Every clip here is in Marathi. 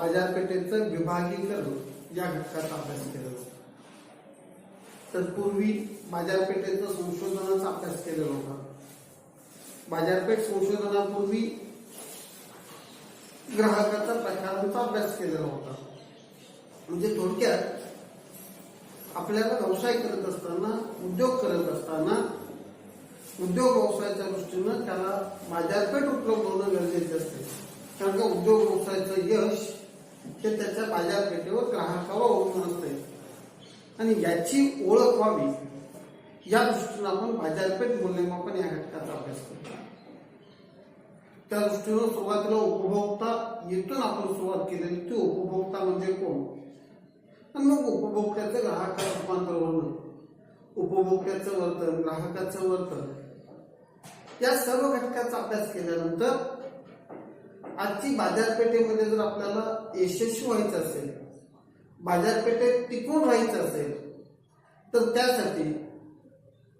बाजारपेठेचं विभागीकरण या घटकाचा अभ्यास केला होता. तत्पूर्वी बाजारपेठेचा संशोधनाचा अभ्यास केलेला होता. बाजारपेठ संशोधनापूर्वी ग्राहकाचा प्रकारांचा अभ्यास केलेला होता. म्हणजे थोडक्यात आपल्याला व्यवसाय करत असताना उद्योग करत असताना उद्योग व्यवसायाच्या दृष्टीनं त्याला बाजारपेठ उपलब्ध होणं गरजेचे असते. कारण का उद्योग व्यवसायाचं यश हे त्याच्या बाजारपेठेवर ग्राहकावर अवलंबून असते. आणि याची ओळख व्हावी या दृष्टीनं आपण बाजारपेठ मूल्यमापन या घटकाचा अभ्यास करतो त्या दृष्टीनं सुरुवातीला उपभोक्ता येथून आपण सुरुवात केलेली ती उपभोक्ता म्हणजे कोण? आणि मग उपभोक्त्याचं ग्राहकात रूपांतर होणं उपभोक्त्याचं वर्तन ग्राहकाचं वर्तन. या सर्व घटकाचा अभ्यास केल्यानंतर आजची बाजारपेठेमध्ये जर आपल्याला यशस्वी व्हायचं असेल बाजारपेठेत टिकून राहायचं असेल तर त्यासाठी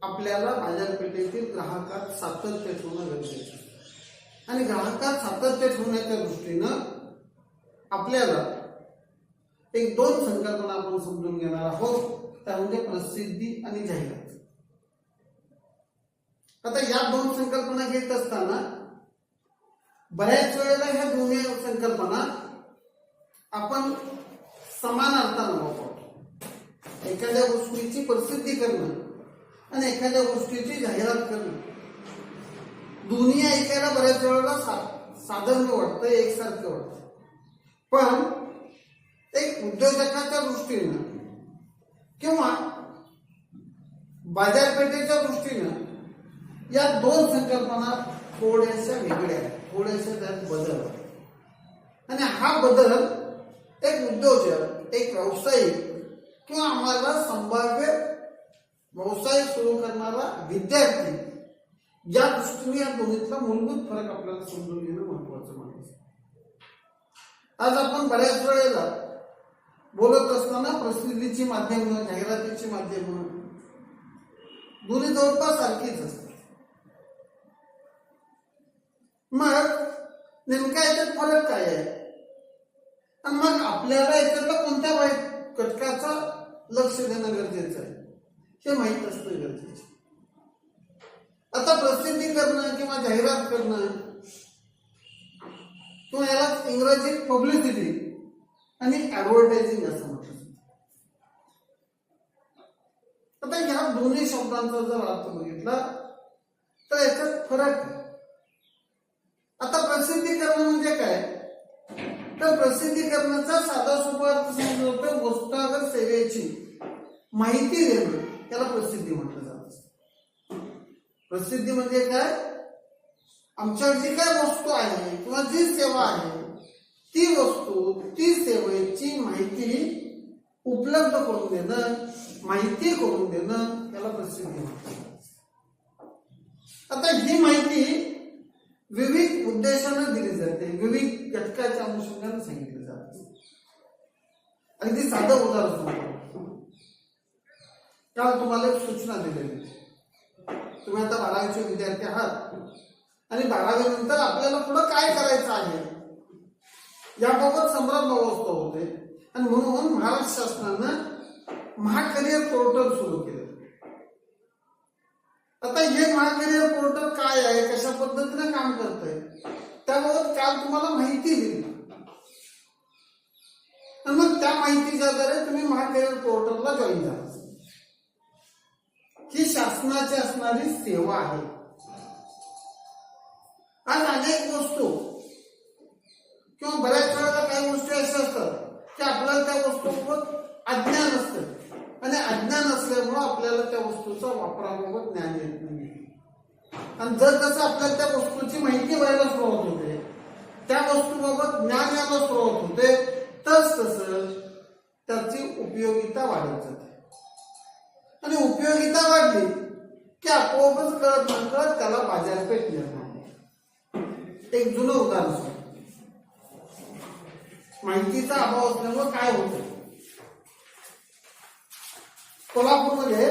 आपल्याला बाजारपेठेतील ग्राहकात सातत्य ठेवणं गरजेचं आणि ग्राहकात सातत्य ठेवण्याच्या दृष्टीनं आपल्याला एक दोन संकल्पना आपण समजून घेणार आहोत त्या म्हणजे प्रसिद्धी आणि जाहिरात. आता या दोन संकल्पना घेत असताना बऱ्याच वेळेला ह्या दोन्ही संकल्पना आपण समान अर्थानं वापरतो. एखाद्या गोष्टीची प्रसिद्धी करणं आणि एखाद्या गोष्टीची जाहिरात करणं. दोन्ही ऐकायला बऱ्याच वेळेला सा- साधर्म्य वाटतं एकसारखं वाटतं पण एक उद्योजकाच्या दृष्टीनं किंवा बाजारपेठेच्या दृष्टीनं या दोन संकल्पना थोड्याशा वेगळ्या आहेत. थोडेसे त्यात बदल आणि हा बदल एक उद्योजक एक व्यावसायिक किंवा आम्हाला संभाव्य व्यवसाय सुरू करणारा विद्यार्थी या दृष्टीने या दोन्हीतला मूलभूत फरक आपल्याला समजून घेणं महत्वाचं म्हणायचं आज आपण बऱ्याच वेळेला बोलत असताना प्रसिद्धीची माध्यम जाहिरातीची माध्यम दोन्ही जवळपास सारखीच असतात. मग नेमका याच्यात फरक काय आहे? आणि मग आपल्याला याच्यातला कोणत्या वाईट घटकाचा लक्ष देणं गरजेचं आहे? हे माहीत असणं गरजेचं आता प्रसिद्धी करणं किंवा जाहिरात करणं किंवा याला इंग्रजीत पब्लिसिटी आणि ऍडव्हर्टायझिंग असं म्हटलं आता ह्या दोन्ही शब्दांचा जर अर्थ बघितला तर याच्यात फरक आहे. आता प्रसिद्धीकरण म्हणजे काय? तर प्रसिद्धीकरणाचा साधा सोपा अर्थ समजतो वस्तू सेवेची माहिती देणं. त्याला प्रसिद्धी म्हटलं जातं प्रसिद्धी म्हणजे काय? आमच्यावर जी काय वस्तू आहे किंवा जी सेवा आहे ती वस्तू ती सेवेची माहिती उपलब्ध करून देणं माहिती करून देणं त्याला प्रसिद्धी म्हणतात आता ही माहिती विविध उद्देशानं दिली जाते. विविध घटकाच्या अनुषंगाने सांगितले जाते. अगदी साधं उदाहरण सांगतो. काल तुम्हाला एक सूचना दिलेली. तुम्ही आता बारावीचे विद्यार्थी आहात. आणि बारावी नंतर आपल्याला पुढं काय करायचं आहे? याबाबत सम्राट व्यवस्था होते. आणि म्हणून महाराष्ट्र शासनानं महाकरिअर पोर्टल सुरू केलं. आता हे महाकरिअर पोर्टल काय आहे? कशा पद्धतीने काम करतंय? त्याबाबत काल तुम्हाला माहिती दिली. मग त्या माहितीच्या आधारे तुम्ही महाकरिअर पोर्टलला जॉईन झाला. ही शासनाची असणारी सेवा आहे. आज अनेक वस्तू किंवा बऱ्याच वेळेला काही गोष्टी अशा असतात की आपल्याला त्या वस्तूंवर अज्ञान असतं. आणि अज्ञान असल्यामुळं आपल्याला त्या वस्तूचा वापराबाबत ज्ञान येत नाही आणि जर जसं आपल्याला त्या वस्तूची माहिती व्हायला सुरुवात होते त्या वस्तूबाबत ज्ञान यायला सुरुवात होते तस तसं त्याची उपयोगिता वाढत जाते. आणि उपयोगिता वाढली की आपोआपच कळत नकळत त्याला बाजारपेठ निर्माण एक जुनं उदाहरण माहितीचा अभाव असल्यामुळे काय होतं? कोल्हापूरमध्ये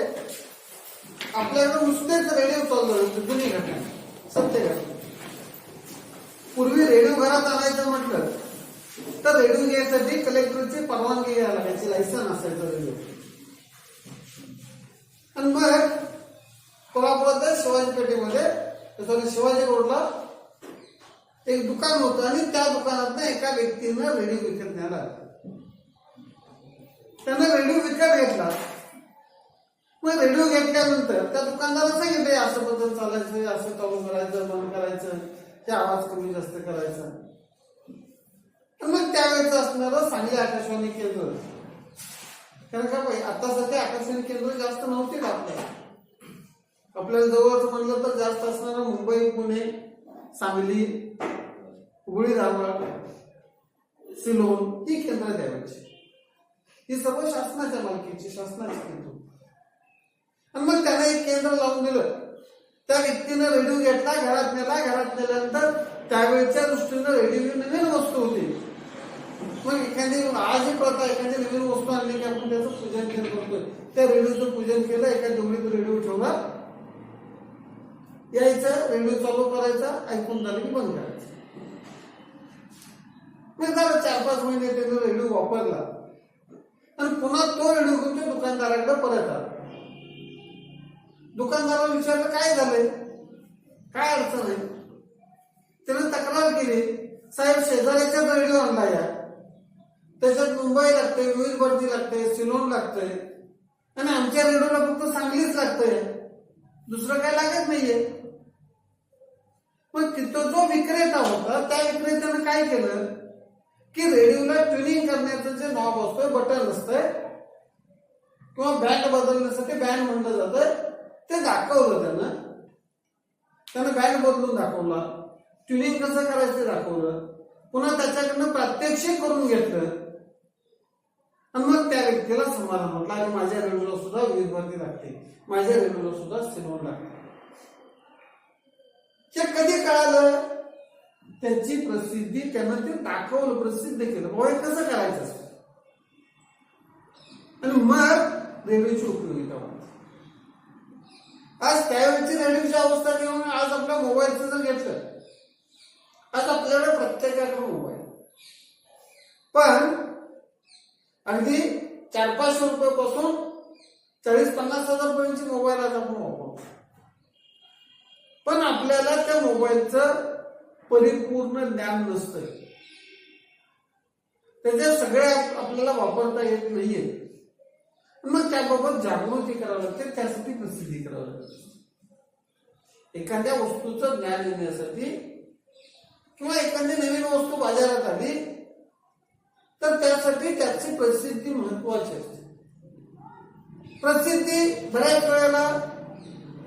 आपल्याकडे नुसतेच रेडिओ चालू होते म्हणजे जुनी घटना सत्य घटना पूर्वी रेडिओ घरात आणायचं म्हटलं तर रेडिओ घ्यायसाठी कलेक्टरची परवानगी घ्यायला लागायची लायसन असायचं रेडिओ. आणि मग कोल्हापुरात शिवाजी पेठेमध्ये सॉरी शिवाजी रोडला एक दुकान होतं आणि त्या दुकानात एका व्यक्तीनं रेडिओ विकत न्यायला त्यांना रेडिओ विकत घेतला. मग रेडिओ घेतल्यानंतर त्या दुकानदाराला सांगितलं असं बदल चालायचं असं चालू करायचं बंद करायचं ते आवाज कमी जास्त करायचा. तर मग त्यावेळेच असणारं सांगली आकाशवाणी केंद्र. कारण का आता सध्या आकाशवाणी केंद्र जास्त नव्हती आपल्याला आपल्याला जवळच म्हणलं तर जास्त असणारं मुंबई पुणे सांगली हुबळी धारवाड सिलोन ही केंद्र द्यावायची ही सर्व शासनाच्या मालकीची शासनाची केंद्र. आणि मग त्याने एक केंद्र लावून दिलं. त्या व्यक्तीनं रेडिओ घेतला घरात नेला घरात नेल्यानंतर त्यावेळच्या दृष्टीनं रेडिओ नवीन वस्तू होती. मग एखादी आज ही प्रथा एखादी नवीन वस्तू आणली की आपण त्याचं पूजन केलं करतोय त्या रेडिओचं पूजन केलं एका डोंगरीत रेडिओ ठेवला. यायचं रेडिओ चालू करायचा ऐकून झालं की बंद करायचं. मग झालं चार पाच महिने त्यानं रेडिओ वापरला. आणि पुन्हा तो रेडिओ घेऊन तो दुकानदाराकडे परत आला. दुकानदाराला विचारलं काय झालंय? काय अडचण आहे? त्यानं तक्रार केली साहेब शेजाऱ्याच्या रेडिओ आणला या. त्याच्यात मुंबई लागते विविध भरती लागते सिलोन लागतंय. आणि आमच्या रेडिओला फक्त सांगलीच लागतंय. दुसरं काय लागत नाहीये. पण तिथं जो विक्रेता होता त्या विक्रेत्यानं काय केलं? की रेडिओला ट्युनिंग करण्याचं जे नॉब असतोय बटन असतंय किंवा बँड बदलण्यासाठी बँड म्हणलं जातं ते दाखवलं त्यानं. त्यानं बँड बदलून दाखवला. ट्युनिंग कसं करायचं ते दाखवलं. पुन्हा त्याच्याकडनं प्रात्यक्षिक करून घेतलं. आणि मग त्या व्यक्तीला समाधान म्हटलं आणि माझ्या रेणूला सुद्धा वीज भरती लागते. माझ्या रेणूला सुद्धा सिनेमा लागते. ते कधी कळालं? त्याची प्रसिद्धी त्यानं ते दाखवलं प्रसिद्ध केलं. बाबा कसं करायचं? असतं आणि मग रेल्वेची उपयोगिता वाढते आज त्यावेळेची रेडिओची अवस्था घेऊन आज आपल्या मोबाईलचं जर घेतलं आज आपल्याकडे प्रत्येकाकडे मोबाईल. पण अगदी चार पाचशे रुपयापासून चाळीस पन्नास हजार पर्यंतचे मोबाईल आज आपण वापरतो. पण आपल्याला त्या मोबाईलचं परिपूर्ण ज्ञान नसतं त्याच्या सगळ्या आपल्याला वापरता येत नाहीये मग त्याबाबत जागृती करावं लागते त्यासाठी प्रसिद्धी करावी लागते. एखाद्या वस्तूचं ज्ञान येण्यासाठी किंवा एखादी नवीन वस्तू बाजारात आली तर त्यासाठी त्याची प्रसिद्धी महत्वाची असते. प्रसिद्धी बऱ्याच वेळेला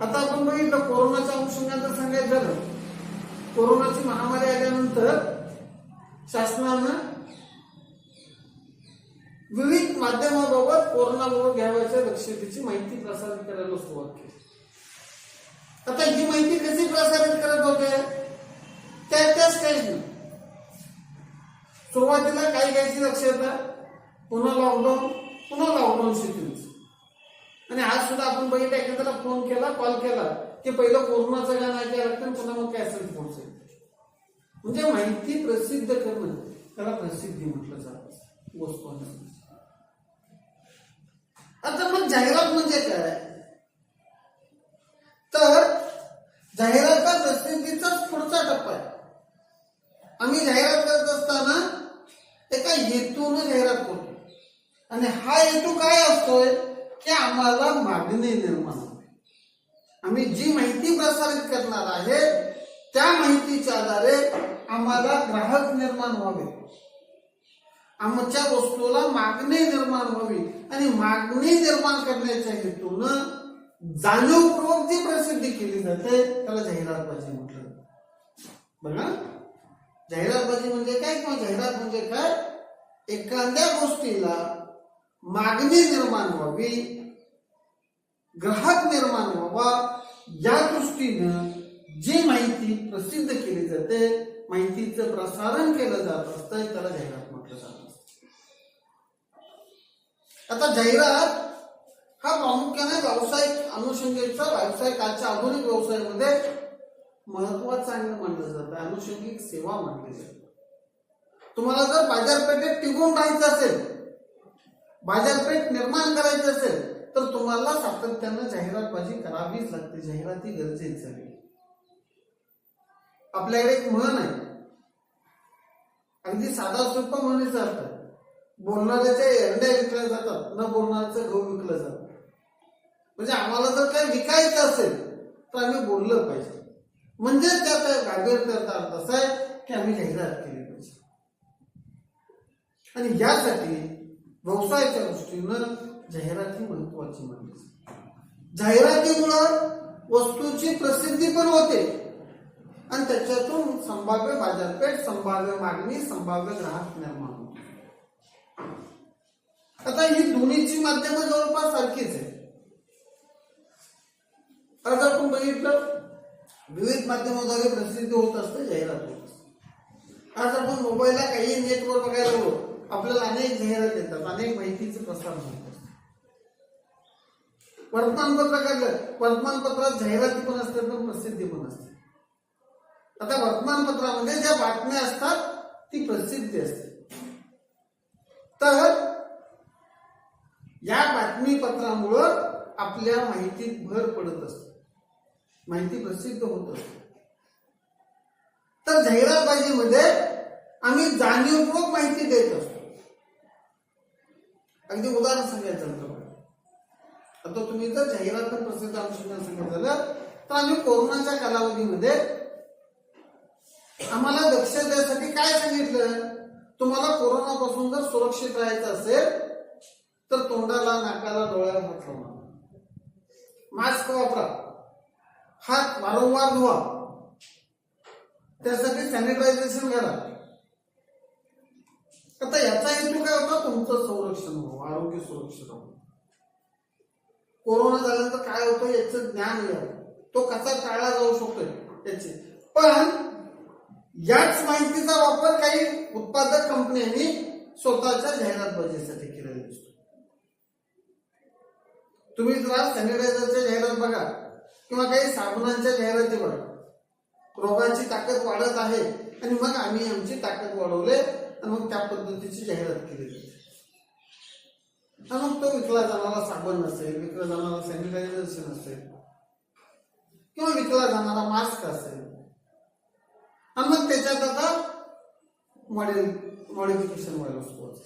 आता आपण बघितलं कोरोनाच्या अनुषंगाचं सांगायचं झालं. कोरोनाची महामारी आल्यानंतर शासनानं विविध माध्यमाबाबत कोरोनाबाबत घ्यावयाच्या दक्षतेची माहिती प्रसारित करायला सुरुवात केली. आता ही माहिती कशी प्रसारित करत होते? त्या त्या स्टेजनं सुरुवातीला काय घ्यायची दक्षता पुन्हा लॉकडाऊन पुन्हा लॉकडाऊन शिकली आणि आज सुद्धा आपण बघितलं एखाद्याला फोन केला कॉल केला की पहिलं कोरोनाचं गाणं ऐकायला लागतं पुन्हा मग कॅसेट पोहोचेल म्हणजे माहिती प्रसिद्ध करणं त्याला प्रसिद्धी म्हटलं जातं. वस्तू आता मग जाहिरात म्हणजे काय? तर जाहिरात हा प्रसिद्धीचाच पुढचा टप्पा आहे. आम्ही जाहिरात करत असताना एका हेतून जाहिरात करतो. आणि हा हेतू काय असतोय? की आम्हाला मागणी निर्माण आम्ही जी माहिती प्रसारित करणार आहे त्या माहितीच्या आधारे आम्हाला ग्राहक निर्माण व्हावे. आमच्या वस्तूला मागणी निर्माण व्हावी आणि मागणी निर्माण करण्याच्या हेतून जाणीवपूर्वक जी प्रसिद्धी केली जाते त्याला जाहिरातबाजी म्हटलं बघा. जाहिरातबाजी म्हणजे काय किंवा जाहिरात म्हणजे काय? एखाद्या गोष्टीला मागणी निर्माण व्हावी ग्राहक निर्माण व्हावा या दृष्टीनं जी माहिती प्रसिद्ध केली जाते माहितीचं प्रसारण केलं जात असतं त्याला जाहिरात म्हटलं जातं. आता जाहिरात हा प्रामुख्याने व्यावसायिक अनुषंगिकचा व्यावसायिक आजच्या आधुनिक व्यवसायामध्ये महत्त्वाचा अंग मानलं जातं. अनुषंगिक सेवा मानली जाते. तुम्हाला जर बाजारपेठेत टिकून राहायचं असेल बाजारपेठ निर्माण करायची असेल तर तुम्हाला सातत्यानं जाहिरातबाजी करावीच लागते. जाहिरात ही गरजेची आहे. आपल्याकडे एक म्हण आहे. अगदी साधा सोपा म्हणण्याचा अर्थ बोलणाऱ्याच्या एरड्या विकल्या जातात न बोलणाऱ्याचं गहू विकलं जातं म्हणजे आम्हाला जर काही विकायचं असेल तर आम्ही बोललं पाहिजे. म्हणजे त्यात गाडीवर त्याचा अर्थ असा आहे की आम्ही जाहिरात केली पाहिजे. आणि यासाठी व्यवसायाच्या दृष्टीनं जाहिरात ही महत्वाची मानली जाहिरातीमुळं वस्तूची प्रसिद्धी पण होते. आणि त्याच्यातून संभाव्य बाजारपेठ संभाव्य मागणी संभाव्य ग्राहक निर्माण. आता ही दोन्हीची माध्यमं जवळपास सारखीच आहे आज आपण बघितलं विविध माध्यमाद्वारे प्रसिद्धी होत असते जाहिरात होत असते. आज आपण मोबाईलला काही नेटवर बघायला गेलो आपल्याला अनेक जाहिरात येतात अनेक माहितीचं प्रसार होत असतं वर्तमानपत्र काढलं वर्तमानपत्रात जाहिराती पण असते पण प्रसिद्धी पण असते. आता वर्तमानपत्रामध्ये ज्या बातम्या असतात ती प्रसिद्धी असते. तर या बातमीपत्रामुळं आपल्या माहितीत भर पडत असते. माहिती प्रसिद्ध होत असते. तर जाहिरातबाजीमध्ये आम्ही जाणीवपूर्वक माहिती देत असतो. अगदी उदाहरण सांगायचं आता तुम्ही जर जाहिरात प्रसिद्ध अनुषंगाने सांगत झालं तर आम्ही कोरोनाच्या कालावधीमध्ये आम्हाला लक्ष द्यायसाठी काय सांगितलं? तुम्हाला कोरोनापासून जर सुरक्षित राहायचं असेल तर तोंडाला नाकाला डोळ्याला हात लावा मास्क वापरा. हात वारंवार धुवा. त्यासाठी सॅनिटायझेशन करा आता याचा हेतू काय होता? तुमचं संरक्षण व्हावं आरोग्य सुरक्षित व्हावं. कोरोना झाल्यानंतर काय होतं? याचं ज्ञान यावं तो कसा टाळला जाऊ शकतो याचे. पण याच माहितीचा वापर काही उत्पादक कंपन्यांनी स्वतःच्या जाहिरात बजेटसाठी केला. तुम्ही जरा सॅनिटायझरच्या जाहिरात बघा किंवा काही साबणांच्या जाहिराती बघा. रोगाची ताकद वाढत आहे आणि मग आम्ही आमची ताकद वाढवले आणि मग त्या पद्धतीची जाहिरात केली जाते. आणि मग तो विकला जाणारा साबण असेल विकला जाणारा सॅनिटायझेशन असेल किंवा विकला जाणारा मास्क असेल. आणि मग त्याच्यात आता मॉडेल मॉडिफिकेशन व्हायला सुरुवात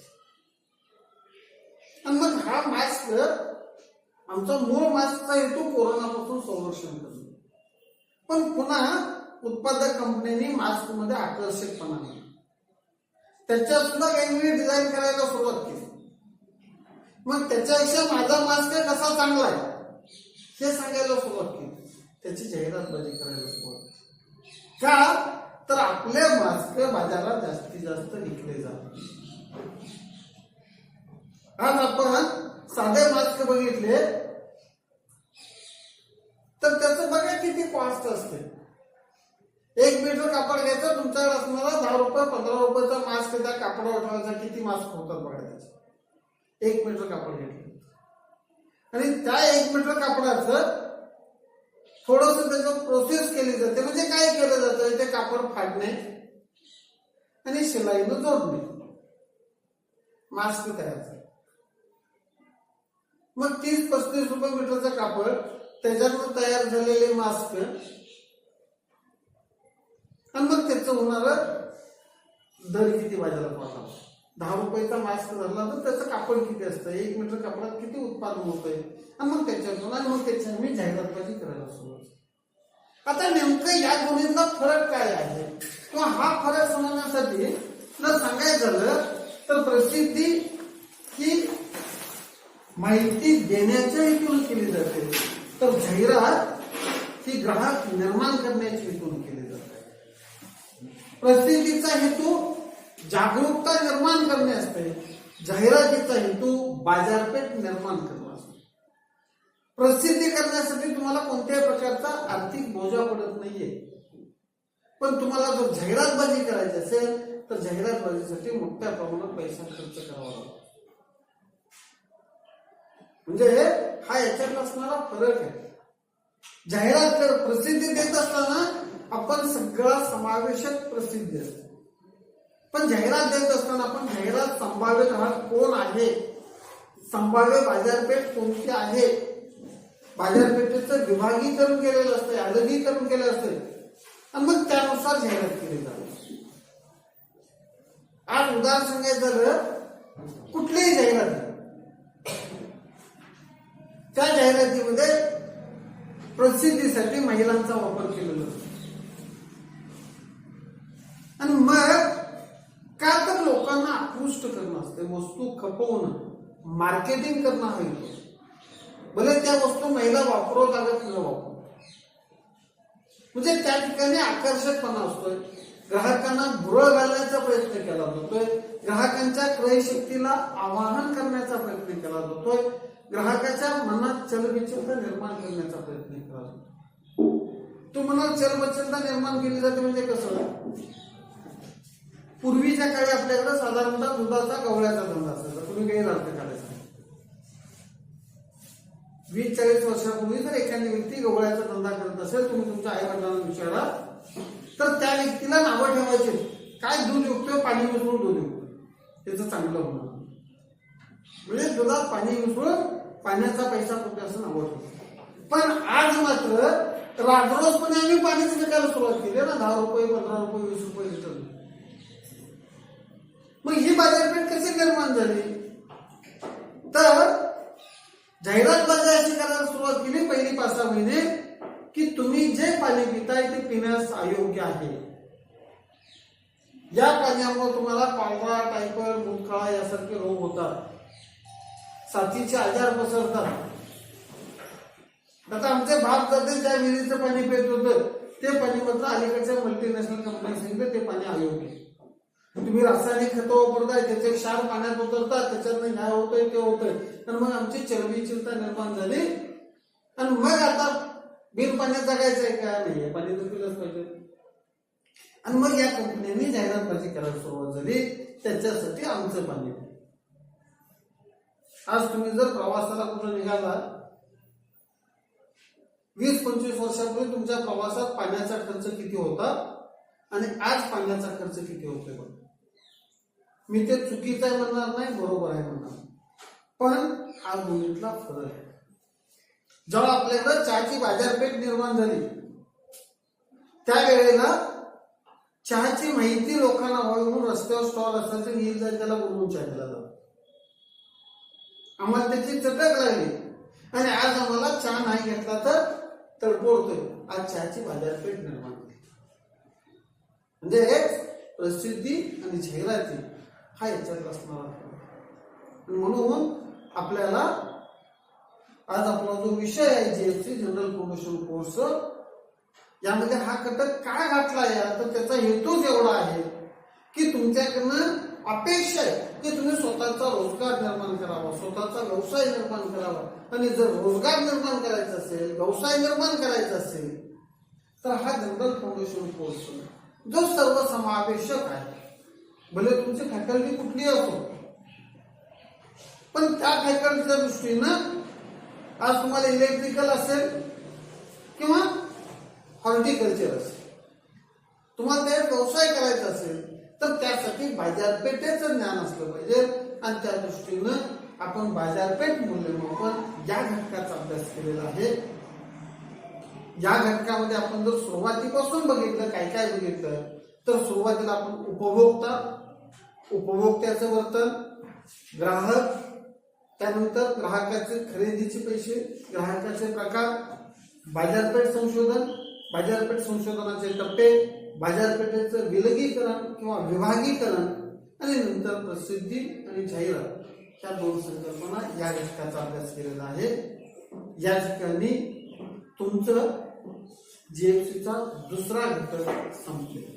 आणि मग हा मास्क आमचा मूळ मास्कचा हेतू कोरोनापासून संरक्षण करणे. पण पुन्हा उत्पादक कंपन्यांनी मास्कमध्ये आकर्षकपणा नाही त्याच्यात सुद्धा वेगवेगळी डिझाईन करायला सुरुवात केली. मग त्याच्यापेक्षा माझा मास्क कसा चांगला आहे हे सांगायला सुरुवात केली. त्याची जाहिरातबाजी करायला सुरुवात केली. का? तर आपले मास्क बाजारात जास्तीत जास्त विकले जातात. आज आपण साधे मास्क बघितले तर त्याचं बघा किती कॉस्ट असते. एक मीटर कापड घ्यायचं तुमच्याकडे असणारा दहा रुपये पंधरा रुपयाचा मास्क त्या कापडावर ठेवायचा किती मास्क होतात बघा त्याचे. एक मीटर कापड घेतलं. आणि त्या एक मीटर कापडाचं थोडस त्याचं प्रोसेस केली जाते. म्हणजे काय केलं जातं? ते कापड फाडणे आणि शिलाईनं जोडणे. मास्क तयार मग तीस पस्तीस रुपये मीटरचं कापड त्याच्यातनं तयार झालेले मास्क. आणि मग त्याचं होणार दर किती बाजारात वाटा? दहा रुपयाचा मास्क झाला तर त्याचं कापड किती असतं? एक मीटर कापडात किती उत्पादन होतंय? आणि मग त्याच्यातून आणि मग त्याच्या मी जाहिरातबाजी करायला सुरुवात आता नेमकं या दोन्हीतला फरक काय आहे? किंवा हा फरक समजण्यासाठी जर सांगायचं झालं तर प्रसिद्धी ही माहिती देण्याच्या हेतून केली जाते. तर जाहिरात ही ग्राहक निर्माण करण्याच्या हेतून केली जाते. प्रसिद्धीचा हेतू जागरूकता निर्माण करणे असते. जाहिरातीचा हेतू बाजारपेठ निर्माण करणे असतो. प्रसिद्धी करण्यासाठी तुम्हाला कोणत्याही प्रकारचा आर्थिक बोजा पडत नाहीये. पण तुम्हाला जर जाहिरातबाजी करायची असेल तर जाहिरातबाजीसाठी मोठ्या प्रमाणात पैसा खर्च करावा लागतो. म्हणजे हा याच्यात असणारा फरक आहे. जाहिरात कर प्रसिद्धी देत असताना आपण सगळा समावेशक प्रसिद्धी असतो. पण जाहिरात देत असताना आपण जाहिरात संभाव्य ग्राहक कोण आहे? संभाव्य बाजारपेठ कोणती आहे? बाजारपेठेचं विभागीकरण केलेलं असतं अलगीकरण केलेलं असतं आणि मग त्यानुसार जाहिरात केली जाते. आज उदाहरण सांगायचं झालं कुठलीही जाहिरात त्या जाहिरातीमध्ये प्रसिद्धीसाठी महिलांचा वापर केलेला होता. आणि मग का तर लोकांना आकृष्ट करणं असते वस्तू खपवणं मार्केटिंग करणं हवी भले त्या वस्तू महिला वापरत लागत तिला वापर. म्हणजे त्या ठिकाणी आकर्षकपणा असतोय. ग्राहकांना भुरळ घालण्याचा प्रयत्न केला जातोय. ग्राहकांच्या क्रयशक्तीला आवाहन करण्याचा प्रयत्न केला जातोय. ग्राहकाच्या मनात चलबिचलता निर्माण करण्याचा प्रयत्न केला तो मनात चलबचलता निर्माण केली जाते म्हणजे कसं? पूर्वीच्या काळी आपल्याकडे साधारणतः दुधाचा गवळ्याचा धंदा असायचा. तुम्ही काही अर्थ काढायचा वीस चाळीस वर्षापूर्वी जर एखादी व्यक्ती गवळ्याचा धंदा करत असेल तुम्ही तुमच्या आई वडिलांना विचारा तर त्या व्यक्तीला नावं ठेवायचे. काय दूध युक्त पाणी मिसळून दूध युक्त? त्याचं चांगलं होणार. म्हणजे दुधात पाणी मिसळून पाण्याचा पैसा कुठे असं आवडतो पण आज मात्र राजरोजपणे आम्ही पाणीच विकायला सुरुवात केली. ना दहा रुपये पंधरा रुपये वीस रुपये लिटर. मग ही बाजारपेठ कशी निर्माण झाली? तर जाहिरात बाजार अशी करायला सुरुवात केली पहिली पाच सहा महिने की तुम्ही जे पाणी पिताय ते पिण्यास अयोग्य आहे. या पाण्यामुळे तुम्हाला पावरा टायफॉइड मुतखळा यासारखे रोग होतात. साथीचे आजार पसरतात. आता आमचे भाग जाते ज्या विहिरीचं पाणी पित होतं. ते पाणी मात्र अलीकडच्या मल्टीनॅशनल कंपनी सांगितलं ते पाणी अयोग्य तुम्ही रासायनिक खतं वापरताय त्याचे क्षार पाण्यात उतरतात त्याच्यातनं न्याय होतोय ते होतोय. तर मग आमची चरबी चिंता निर्माण झाली. आणि मग आता बिन पाण्यात जगायचंय का नाही पाणी तर पिलंच पाहिजे. आणि मग या कंपन्यांनी जाहिरातबाजी करायला सुरुवात झाली. त्याच्यासाठी आमचं पाणी आज तुम्ही जर प्रवासाला कुठं निघाला वीस पंचवीस वर्षापूर्वी तुमच्या प्रवासात पाण्याचा खर्च किती होता आणि आज पाण्याचा खर्च किती होतोय बघ. मी ते चुकीचं आहे म्हणणार नाही बरोबर आहे म्हणणार. पण हा दोन्हीतला फरक आहे. जेव्हा आपल्याकडे चहाची बाजारपेठ निर्माण झाली त्यावेळेला चहाची माहिती लोकांना व्हावी म्हणून रस्त्यावर स्टॉल असायचं येईल जाईल त्याला बोलवून चहा दिला जातो. आम्हाला त्याची चटक लागली. आणि आज आम्हाला चहा नाही घेतला तर तडफोडतोय आज चहाची बाजारपेठ निर्माण झाली म्हणजे प्रसिद्धी आणि जाहिराती हा याच्यात असणार म्हणून आपल्याला आज आपला जो विषय आहे जीएसटी जनरल प्रमोशन कोर्स यामध्ये हा घटक काय घातला आहे? तर त्याचा हेतूच एवढा आहे की तुमच्याकडनं अपेक्षा आहे. की तुम्ही स्वतःचा रोजगार निर्माण करावा स्वतःचा व्यवसाय निर्माण करावा. आणि जर रोजगार निर्माण करायचा असेल व्यवसाय निर्माण करायचा असेल तर हा जनरल फाउंडेशन कोर्स जो सर्वसमावेशक आहे. भले तुमची फॅकल्टी कुठली असो पण त्या फॅकल्टीच्या दृष्टीनं आज तुम्हाला इलेक्ट्रिकल असेल किंवा हॉर्टिकल्चर असेल. तुम्हाला त्यात व्यवसाय करायचा असेल तर त्यासाठी बाजारपेठेचं ज्ञान असलं पाहिजे. आणि त्या दृष्टीनं आपण बाजारपेठ मूल्यमापन या घटकाचा अभ्यास केलेला आहे. या घटकामध्ये आपण जर सुरुवातीपासून बघितलं काय काय बघितलं तर सुरुवातीला आपण उपभोक्ता उपभोक्त्याचं वर्तन ग्राहक त्यानंतर ग्राहकाचे खरेदीचे पैसे ग्राहकाचे प्रकार बाजारपेठ संशोधन बाजारपेठ संशोधनाचे टप्पे बाजारपेठेचं विलगीकरण किंवा विभागीकरण आणि नंतर प्रसिद्धी आणि जाहिरात ह्या दोन संकल्पना या घटकाचा अभ्यास केलेला आहे. या ठिकाणी तुमचं जीएफसीचा दुसरा घटक संपलेला